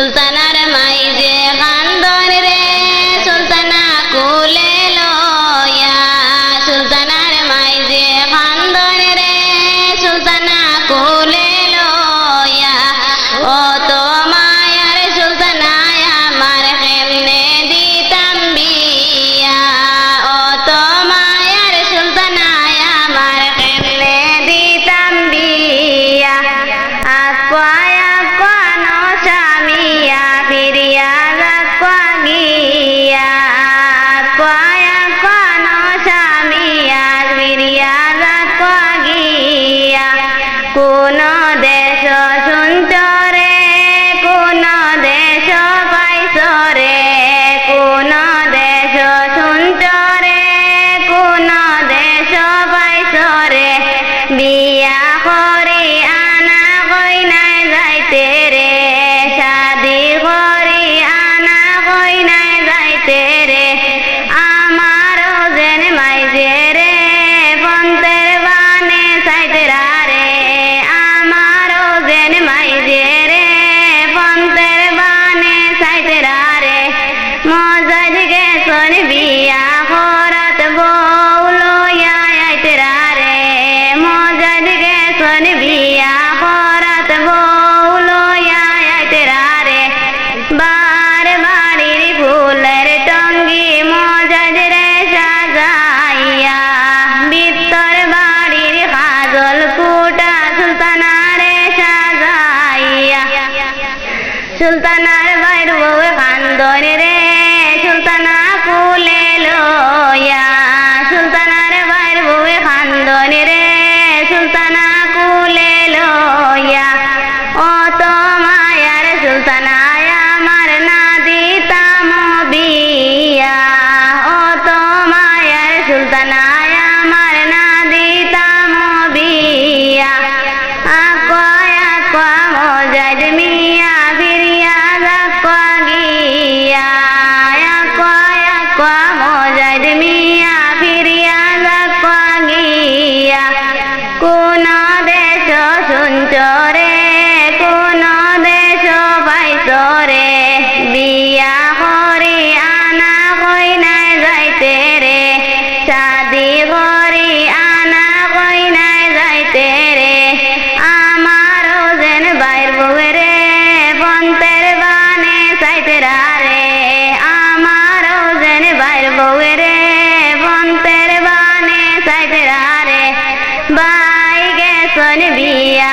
সুলতানার মাই যে কান্দন রে। সুলতানার বাইর বউ কান্দরে রে मानवीया